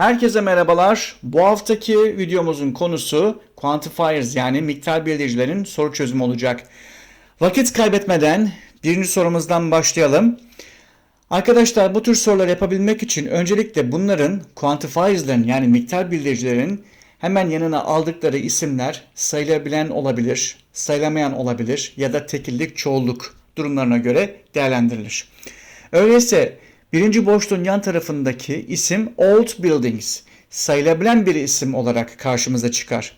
Herkese merhabalar. Bu haftaki videomuzun konusu quantifiers yani miktar belirleyicilerin soru çözümü olacak. Vakit kaybetmeden birinci sorumuzdan başlayalım. Arkadaşlar bu tür sorular yapabilmek için öncelikle bunların quantifiers'ların yani miktar bildiricilerin hemen yanına aldıkları isimler sayılabilen olabilir, sayılamayan olabilir ya da tekillik, çoğulluk durumlarına göre değerlendirilir. Öyleyse birinci boşluğun yan tarafındaki isim old buildings sayılabilen bir isim olarak karşımıza çıkar.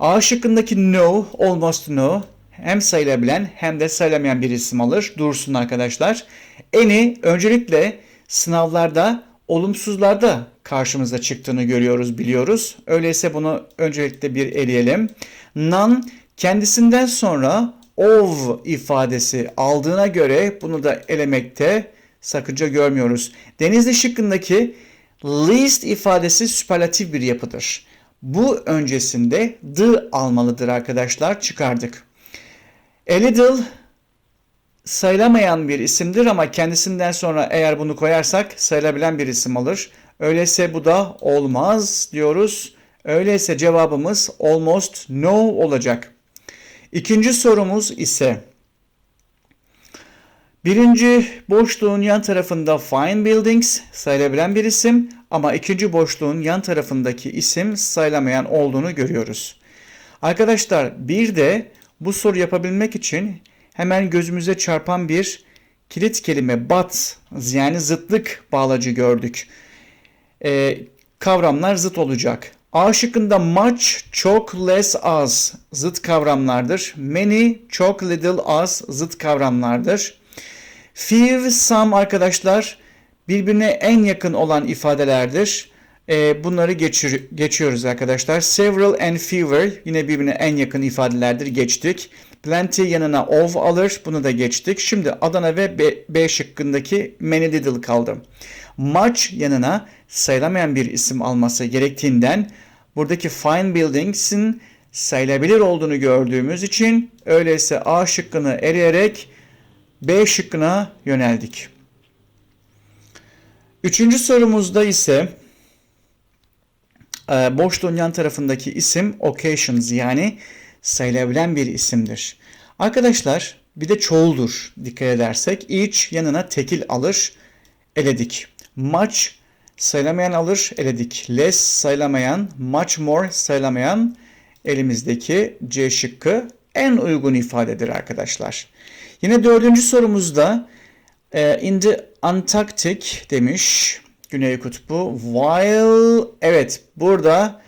A şıkkındaki no, almost no hem sayılabilen hem de sayılamayan bir isim alır. Dursun arkadaşlar. Eni öncelikle sınavlarda olumsuzlarda karşımıza çıktığını görüyoruz, biliyoruz. Öyleyse bunu öncelikle bir eleyelim. None kendisinden sonra of ifadesi aldığına göre bunu da elemekte sakınca görmüyoruz. Denizli şıkkındaki least ifadesi süperlatif bir yapıdır. Bu öncesinde the almalıdır arkadaşlar. Çıkardık. A little sayılamayan bir isimdir ama kendisinden sonra eğer bunu koyarsak sayılabilen bir isim alır. Öyleyse bu da olmaz diyoruz. Öyleyse cevabımız almost no olacak. İkinci sorumuz ise birinci boşluğun yan tarafında fine buildings sayılabilen bir isim ama ikinci boşluğun yan tarafındaki isim sayılamayan olduğunu görüyoruz. Arkadaşlar bir de bu soru yapabilmek için hemen gözümüze çarpan bir kilit kelime but yani zıtlık bağlacı gördük. Ee, kavramlar zıt olacak. A şıkkında much, çok, less, az zıt kavramlardır. Many, çok, little, az zıt kavramlardır. Few, some arkadaşlar birbirine en yakın olan ifadelerdir. Ee, bunları geçir, geçiyoruz arkadaşlar. Several and fewer yine birbirine en yakın ifadelerdir. Geçtik. Plenty yanına of alır. Bunu da geçtik. Şimdi Adana ve B, B şıkkındaki many little kaldı. Much yanına sayılamayan bir isim alması gerektiğinden buradaki fine buildings'in sayılabilir olduğunu gördüğümüz için öyleyse A şıkkını eleyerek B şıkkına yöneldik. Üçüncü sorumuzda ise e, boşluğun yan tarafındaki isim occasions yani sayılabilen bir isimdir. Arkadaşlar bir de çoğuldur dikkat edersek. Each yanına tekil alır eledik. Much sayılamayan alır eledik. Less sayılamayan, much more sayılamayan elimizdeki C şıkkı en uygun ifadedir arkadaşlar. Yine dördüncü sorumuzda e, in the Antarctic demiş. Güney Kutbu. While evet burada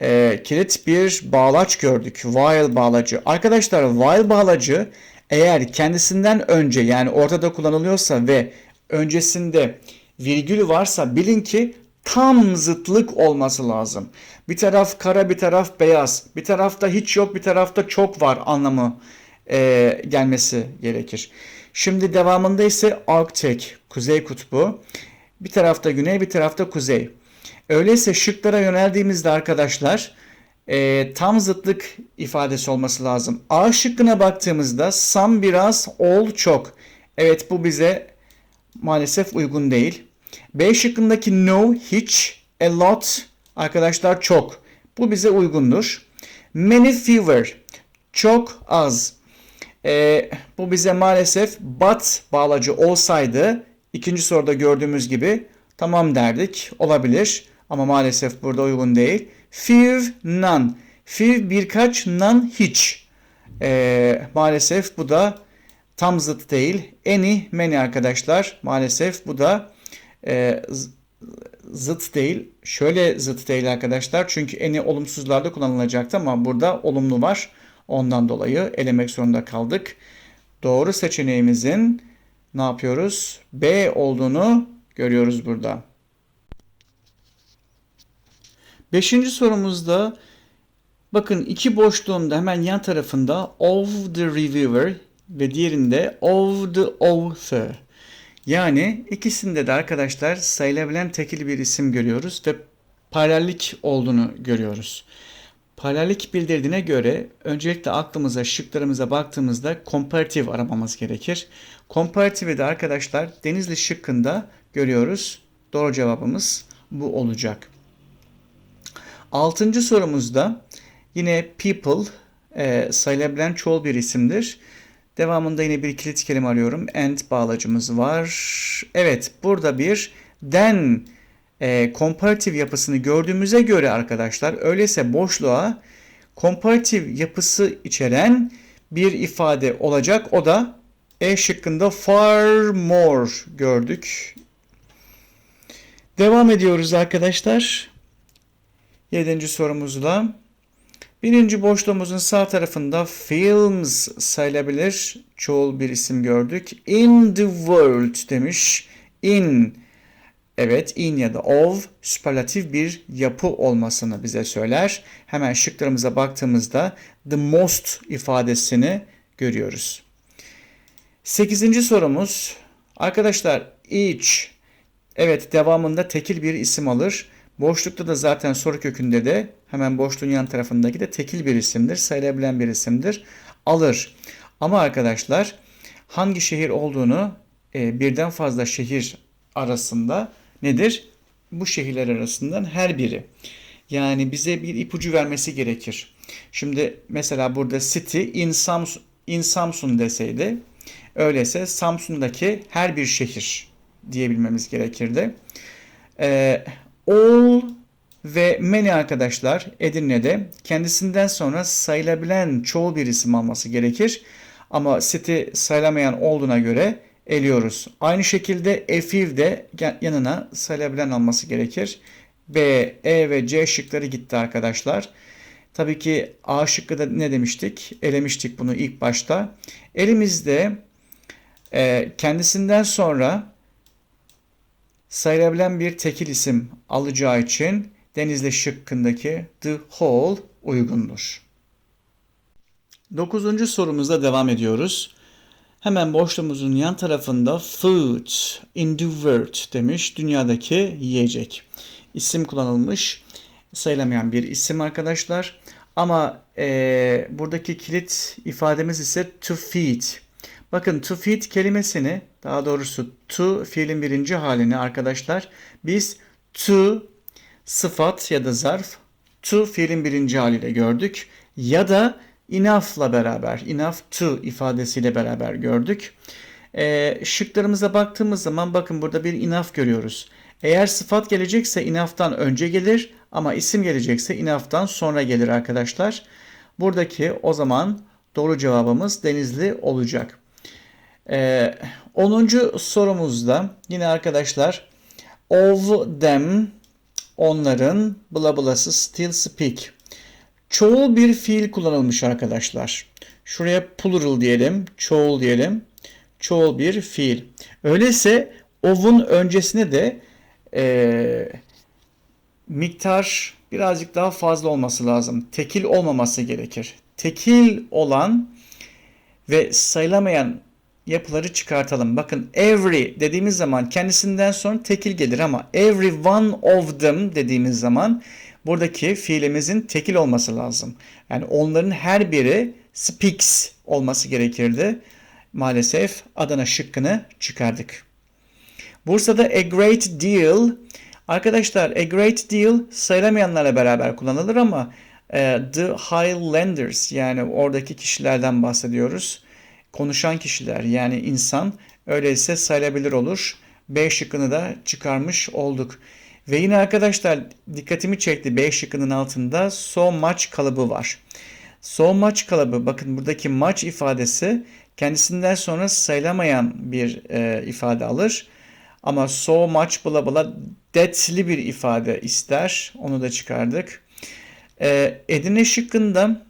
e, kilit bir bağlaç gördük. While bağlacı. Arkadaşlar while bağlacı eğer kendisinden önce yani ortada kullanılıyorsa ve öncesinde virgül varsa bilin ki tam zıtlık olması lazım. Bir taraf kara bir taraf beyaz. Bir tarafta hiç yok bir tarafta çok var anlamı e, gelmesi gerekir. Şimdi devamında ise Arctic, Kuzey Kutbu. Bir tarafta güney bir tarafta kuzey. Öyleyse şıklara yöneldiğimizde arkadaşlar e, tam zıtlık ifadesi olması lazım. A şıkkına baktığımızda some biraz, all çok. Evet bu bize maalesef uygun değil. B şıkkındaki no hiç, a lot arkadaşlar çok. Bu bize uygundur. Many fewer çok az. E, bu bize maalesef but bağlacı olsaydı ikinci soruda gördüğümüz gibi tamam derdik. Olabilir ama maalesef burada uygun değil. Few, none. Few birkaç, none hiç. E, maalesef bu da tam zıt değil. Any, many arkadaşlar. Maalesef bu da e, zıt değil. Şöyle zıt değil arkadaşlar. Çünkü any olumsuzlarda kullanılacaktı ama burada olumlu var. Ondan dolayı elemek zorunda kaldık. Doğru seçeneğimizin ne yapıyoruz? B olduğunu görüyoruz burada. Beşinci sorumuzda bakın iki boşluğunda hemen yan tarafında of the reviewer ve diğerinde of the author. Yani ikisinde de arkadaşlar sayılabilen tekil bir isim görüyoruz ve paralellik olduğunu görüyoruz. Paralellik bildirdiğine göre öncelikle aklımıza şıklarımıza baktığımızda komparatif aramamız gerekir. Komparatifi de arkadaşlar Denizli şıkkında görüyoruz. Doğru cevabımız bu olacak. Altıncı sorumuzda yine people e, sayılabilen çoğul bir isimdir. Devamında yine bir kilit kelime arıyorum. And bağlacımız var. Evet burada bir then e, komparatif yapısını gördüğümüze göre arkadaşlar öyleyse boşluğa komparatif yapısı içeren bir ifade olacak. O da E şıkkında far more gördük. Devam ediyoruz arkadaşlar. Yedinci sorumuzla. Birinci boşluğumuzun sağ tarafında films sayılabilir. Çoğul bir isim gördük. In the world demiş. In Evet, in ya da of süperlatif bir yapı olmasını bize söyler. Hemen şıklarımıza baktığımızda the most ifadesini görüyoruz. Sekizinci sorumuz. Arkadaşlar each evet devamında tekil bir isim alır. Boşlukta da zaten soru kökünde de hemen boşluğun yan tarafındaki de tekil bir isimdir. Sayılabilen bir isimdir. Alır. Ama arkadaşlar hangi şehir olduğunu e, birden fazla şehir arasında nedir? Bu şehirler arasından her biri. Yani bize bir ipucu vermesi gerekir. Şimdi mesela burada city in Samsun, in Samsun deseydi öyleyse Samsun'daki her bir şehir diyebilmemiz gerekirdi. Ee, all ve many arkadaşlar Edirne'de kendisinden sonra sayılabilen çoğul bir isim alması gerekir. Ama city sayılamayan olduğuna göre eliyoruz. Aynı şekilde efif de yanına sayılabilen alması gerekir. B, E ve C şıkları gitti arkadaşlar. Tabii ki A şıkkı da ne demiştik? Elemiştik bunu ilk başta. Elimizde e, kendisinden sonra sayılabilen bir tekil isim alacağı için Denizli şıkkındaki the whole uygundur. Dokuzuncu sorumuzda devam ediyoruz. Hemen boşluğumuzun yan tarafında food in the world demiş. Dünyadaki yiyecek. İsim kullanılmış. Sayılamayan bir isim arkadaşlar. Ama e, buradaki kilit ifademiz ise to feed. Bakın to feed kelimesini daha doğrusu to fiilin birinci halini arkadaşlar biz to sıfat ya da zarf to fiilin birinci haliyle gördük. Ya da enough'la beraber, enough to ifadesiyle beraber gördük. E, şıklarımıza baktığımız zaman bakın burada bir enough görüyoruz. Eğer sıfat gelecekse enough'tan önce gelir ama isim gelecekse enough'tan sonra gelir arkadaşlar. Buradaki o zaman doğru cevabımız Denizli olacak. Ee, 10. sorumuzda yine arkadaşlar of them onların bla blası still speak. Çoğul bir fiil kullanılmış arkadaşlar. Şuraya plural diyelim, çoğul diyelim. Çoğul bir fiil. Öyleyse of'un öncesine de e, miktar birazcık daha fazla olması lazım. Tekil olmaması gerekir. Tekil olan ve sayılamayan yapıları çıkartalım. Bakın every dediğimiz zaman kendisinden sonra tekil gelir ama every one of them dediğimiz zaman buradaki fiilimizin tekil olması lazım. Yani onların her biri speaks olması gerekirdi. Maalesef Adana şıkkını çıkardık. Bursa'da a great deal Arkadaşlar a great deal sayılamayanlarla beraber kullanılır ama e, the Highlanders yani oradaki kişilerden bahsediyoruz. Konuşan kişiler yani insan öyleyse sayılabilir olur. B şıkkını da çıkarmış olduk. Ve yine arkadaşlar dikkatimi çekti B şıkkının altında so much kalıbı var. So much kalıbı bakın buradaki much ifadesi kendisinden sonra sayılamayan bir e, ifade alır. Ama so much bla bla that'li bir ifade ister. Onu da çıkardık. E, Edirne şıkkında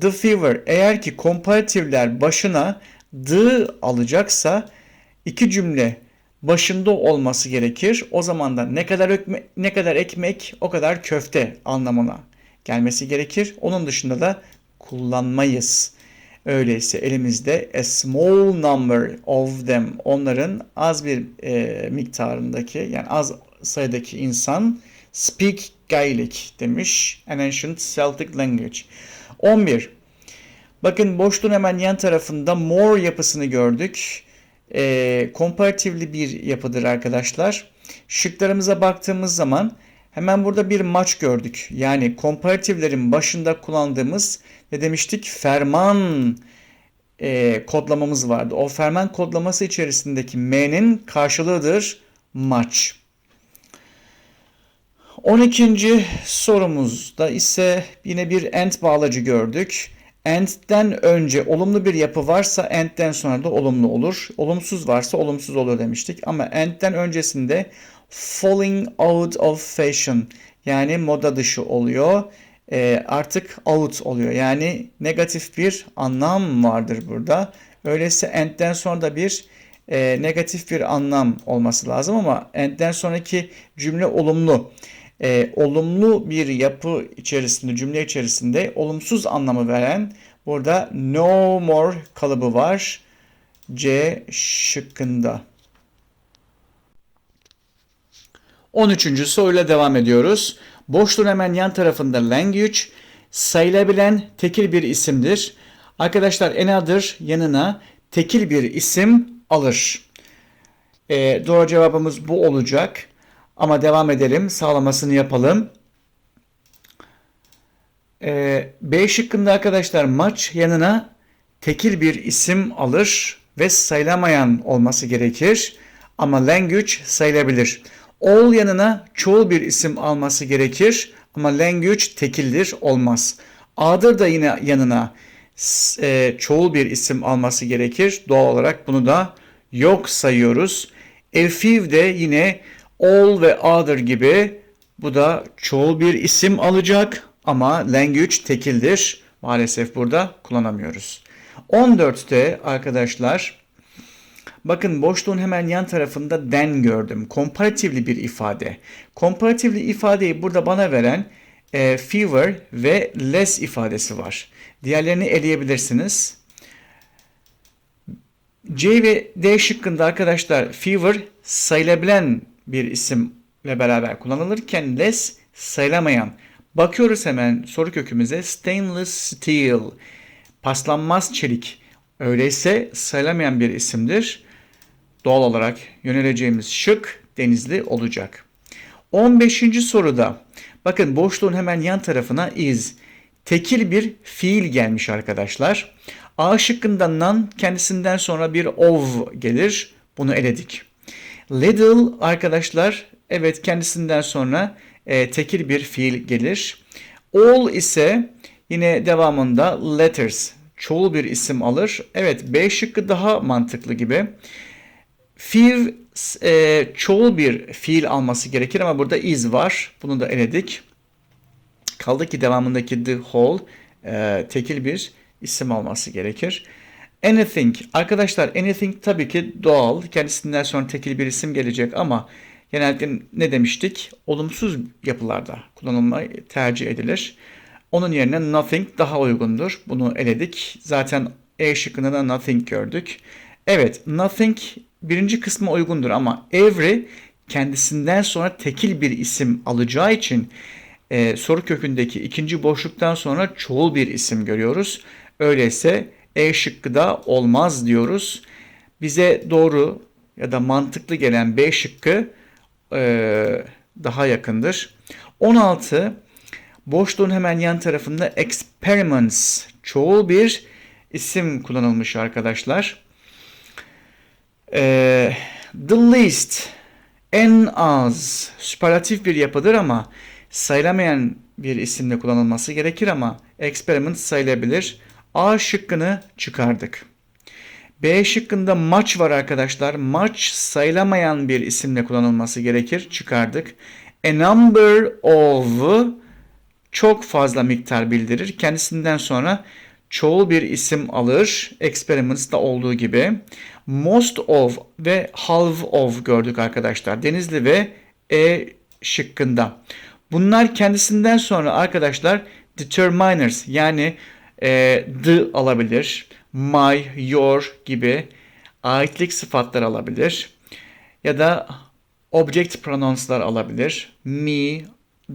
the fever eğer ki komparatifler başına the alacaksa iki cümle başında olması gerekir. O zaman da ne kadar ökme, ne kadar ekmek o kadar köfte anlamına gelmesi gerekir. Onun dışında da kullanmayız. Öyleyse elimizde a small number of them onların az bir e, miktarındaki yani az sayıdaki insan speak Gaelic demiş. An ancient Celtic language. 11. Bakın boşluğun hemen yan tarafında more yapısını gördük. E, komparatifli bir yapıdır arkadaşlar. Şıklarımıza baktığımız zaman Hemen burada bir maç gördük. Yani komparatiflerin başında kullandığımız ne demiştik? Ferman e, kodlamamız vardı. O ferman kodlaması içerisindeki M'nin karşılığıdır maç. 12. sorumuzda ise yine bir and bağlacı gördük. And'den önce olumlu bir yapı varsa and'den sonra da olumlu olur. Olumsuz varsa olumsuz olur demiştik. Ama and'den öncesinde falling out of fashion yani moda dışı oluyor. E, artık out oluyor. Yani negatif bir anlam vardır burada. Öyleyse and'den sonra da bir e, negatif bir anlam olması lazım ama and'den sonraki cümle olumlu. E, olumlu bir yapı içerisinde, cümle içerisinde olumsuz anlamı veren burada no more kalıbı var. C şıkkında. 13. soruyla devam ediyoruz. Boşluğun hemen yan tarafında language sayılabilen tekil bir isimdir. Arkadaşlar another yanına tekil bir isim alır. E, doğru cevabımız bu olacak. Ama devam edelim. Sağlamasını yapalım. E, B şıkkında arkadaşlar maç yanına tekil bir isim alır ve sayılamayan olması gerekir. Ama language sayılabilir. All yanına çoğul bir isim alması gerekir ama language tekildir olmaz. Other da yine yanına e, çoğul bir isim alması gerekir. Doğal olarak bunu da yok sayıyoruz. Few de yine all ve other gibi bu da çoğul bir isim alacak ama language tekildir. Maalesef burada kullanamıyoruz. 14'te arkadaşlar Bakın boşluğun hemen yan tarafında den gördüm. Komparatifli bir ifade. Komparatifli ifadeyi burada bana veren e, fewer ve less ifadesi var. Diğerlerini eleyebilirsiniz. C ve D şıkkında arkadaşlar fewer sayılabilen bir isimle beraber kullanılırken less sayılamayan. Bakıyoruz hemen soru kökümüze stainless steel paslanmaz çelik. Öyleyse sayılamayan bir isimdir doğal olarak yöneleceğimiz şık denizli olacak. 15. soruda bakın boşluğun hemen yan tarafına is tekil bir fiil gelmiş arkadaşlar. A şıkkından nan kendisinden sonra bir ov gelir. Bunu eledik. Little arkadaşlar evet kendisinden sonra e, tekil bir fiil gelir. All ise yine devamında letters çoğul bir isim alır. Evet B şıkkı daha mantıklı gibi. Fiil e, çoğul bir fiil alması gerekir ama burada is var. Bunu da eledik. Kaldı ki devamındaki the whole e, tekil bir isim alması gerekir. Anything. Arkadaşlar anything tabii ki doğal. Kendisinden sonra tekil bir isim gelecek ama genelde ne demiştik? Olumsuz yapılarda kullanılmayı tercih edilir. Onun yerine nothing daha uygundur. Bunu eledik. Zaten E şıkkında da nothing gördük. Evet nothing birinci kısmı uygundur ama every kendisinden sonra tekil bir isim alacağı için e, soru kökündeki ikinci boşluktan sonra çoğul bir isim görüyoruz. Öyleyse E şıkkı da olmaz diyoruz. Bize doğru ya da mantıklı gelen B şıkkı e, daha yakındır. 16 boşluğun hemen yan tarafında experiments çoğul bir isim kullanılmış arkadaşlar. Ee, the least en az süperlatif bir yapıdır ama sayılamayan bir isimle kullanılması gerekir ama experiment sayılabilir. A şıkkını çıkardık. B şıkkında maç var arkadaşlar. Maç sayılamayan bir isimle kullanılması gerekir. Çıkardık. A number of çok fazla miktar bildirir. Kendisinden sonra çoğul bir isim alır. Experiments'da olduğu gibi. Most of ve half of gördük arkadaşlar. Denizli ve E şıkkında. Bunlar kendisinden sonra arkadaşlar determiners yani e, the alabilir. My, your gibi aitlik sıfatlar alabilir. Ya da object pronounslar alabilir. Me,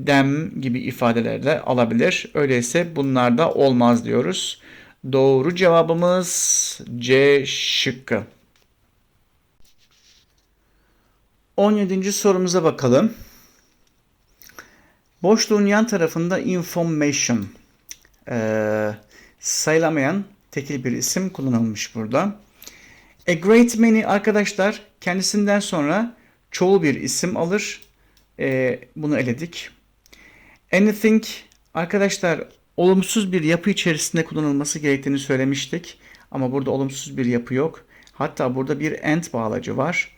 them gibi ifadeler de alabilir. Öyleyse bunlarda olmaz diyoruz. Doğru cevabımız C şıkkı. 17. sorumuza bakalım. Boşluğun yan tarafında information e, sayılamayan tekil bir isim kullanılmış burada. A great many arkadaşlar kendisinden sonra çoğul bir isim alır. E, bunu eledik. Anything arkadaşlar olumsuz bir yapı içerisinde kullanılması gerektiğini söylemiştik. Ama burada olumsuz bir yapı yok. Hatta burada bir and bağlacı var.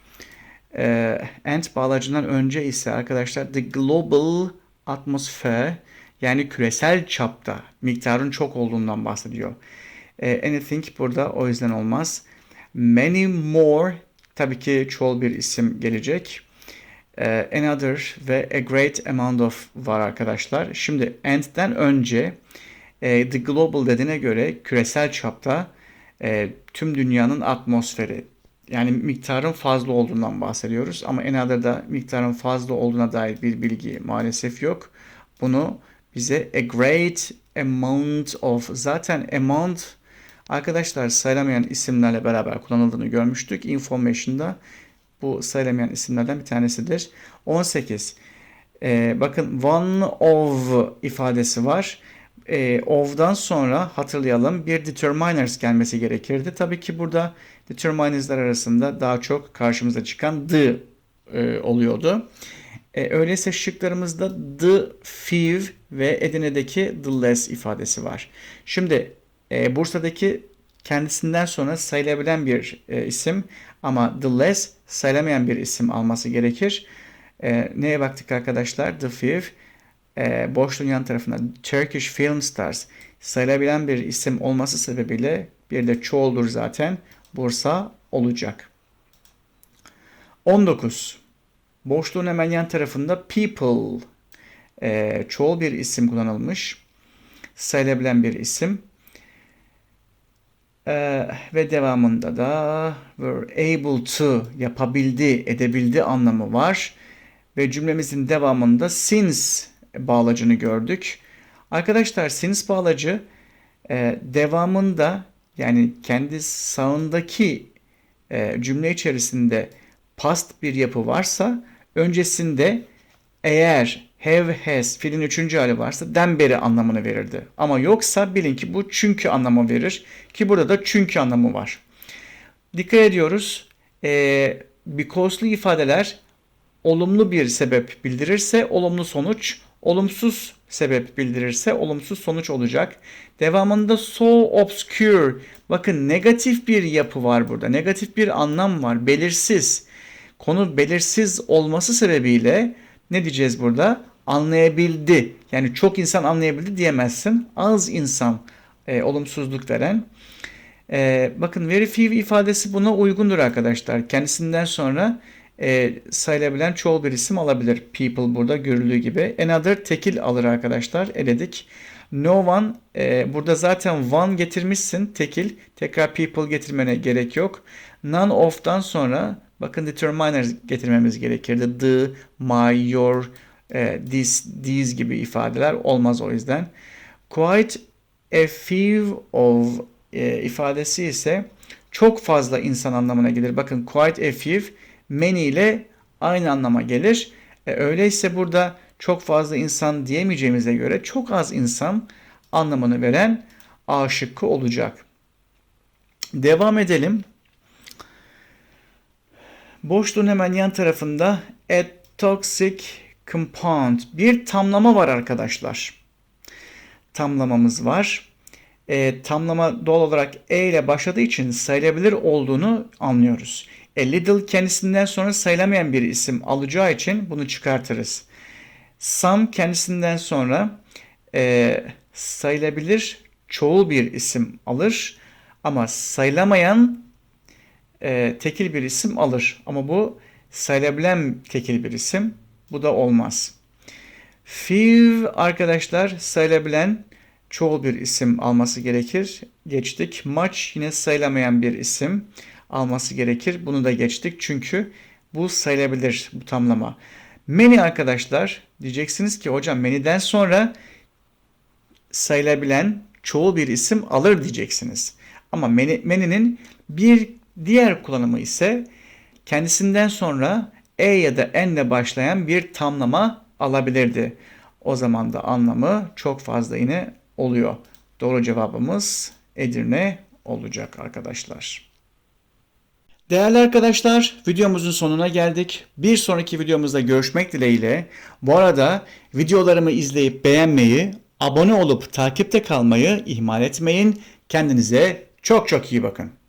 E, and bağlacından önce ise arkadaşlar the global atmosphere yani küresel çapta miktarın çok olduğundan bahsediyor. E, anything burada o yüzden olmaz. Many more tabii ki çoğul bir isim gelecek. E, another ve a great amount of var arkadaşlar. Şimdi and'den önce e, the global dediğine göre küresel çapta tüm dünyanın atmosferi yani miktarın fazla olduğundan bahsediyoruz. Ama another'da miktarın fazla olduğuna dair bir bilgi maalesef yok. Bunu bize a great amount of zaten amount arkadaşlar sayılamayan isimlerle beraber kullanıldığını görmüştük. Information'da bu sayılamayan isimlerden bir tanesidir. 18. Ee, bakın one of ifadesi var. Ee, of'dan sonra hatırlayalım bir determiners gelmesi gerekirdi. Tabii ki burada determiners'lar arasında daha çok karşımıza çıkan the e, oluyordu. E, öyleyse şıklarımızda the few ve Edirne'deki the less ifadesi var. Şimdi e, Bursa'daki kendisinden sonra sayılabilen bir e, isim ama the less sayılamayan bir isim alması gerekir. E, neye baktık arkadaşlar? The few e, boşluğun yan tarafında Turkish Film Stars sayılabilen bir isim olması sebebiyle bir de çoğuldur zaten Bursa olacak. 19. Boşluğun hemen yan tarafında people e, çoğul bir isim kullanılmış. Sayılabilen bir isim. E, ve devamında da were able to yapabildi, edebildi anlamı var. Ve cümlemizin devamında since bağlacını gördük. Arkadaşlar since bağlacı e, devamında yani kendi sağındaki e, cümle içerisinde past bir yapı varsa öncesinde eğer have has fiilin üçüncü hali varsa den beri anlamını verirdi. Ama yoksa bilin ki bu çünkü anlamı verir. Ki burada da çünkü anlamı var. Dikkat ediyoruz. Ee, because'lu ifadeler olumlu bir sebep bildirirse olumlu sonuç, olumsuz sebep bildirirse olumsuz sonuç olacak. Devamında so obscure. Bakın negatif bir yapı var burada. Negatif bir anlam var. Belirsiz. Konu belirsiz olması sebebiyle ne diyeceğiz burada? Anlayabildi. Yani çok insan anlayabildi diyemezsin. Az insan e, olumsuzluk veren. E, bakın very few ifadesi buna uygundur arkadaşlar. Kendisinden sonra e, sayılabilen çoğul bir isim alabilir. People burada görüldüğü gibi. Another tekil alır arkadaşlar. Eledik. No one e, burada zaten one getirmişsin tekil. Tekrar people getirmene gerek yok. None of'tan sonra bakın determiner getirmemiz gerekirdi. The, my, your, e, this, these gibi ifadeler olmaz o yüzden. Quite a few of e, ifadesi ise çok fazla insan anlamına gelir. Bakın quite a few many ile aynı anlama gelir. E, öyleyse burada çok fazla insan diyemeyeceğimize göre çok az insan anlamını veren A şıkkı olacak. Devam edelim. Boşluğun hemen yan tarafında a toxic compound bir tamlama var arkadaşlar. Tamlamamız var. E, tamlama doğal olarak E ile başladığı için sayılabilir olduğunu anlıyoruz. A little kendisinden sonra sayılamayan bir isim alacağı için bunu çıkartırız. Some kendisinden sonra e, sayılabilir çoğul bir isim alır ama sayılamayan e, tekil bir isim alır. Ama bu sayılabilen tekil bir isim. Bu da olmaz. Few arkadaşlar sayılabilen çoğul bir isim alması gerekir. Geçtik. Much yine sayılamayan bir isim alması gerekir. Bunu da geçtik çünkü bu sayılabilir bu tamlama. Many arkadaşlar diyeceksiniz ki hocam many'den sonra sayılabilen çoğul bir isim alır diyeceksiniz. Ama many, many'nin bir diğer kullanımı ise kendisinden sonra e ya da n ile başlayan bir tamlama alabilirdi. o zaman da anlamı çok fazla yine oluyor. Doğru cevabımız Edirne olacak arkadaşlar. Değerli arkadaşlar videomuzun sonuna geldik. Bir sonraki videomuzda görüşmek dileğiyle. Bu arada videolarımı izleyip beğenmeyi, abone olup takipte kalmayı ihmal etmeyin. Kendinize çok çok iyi bakın.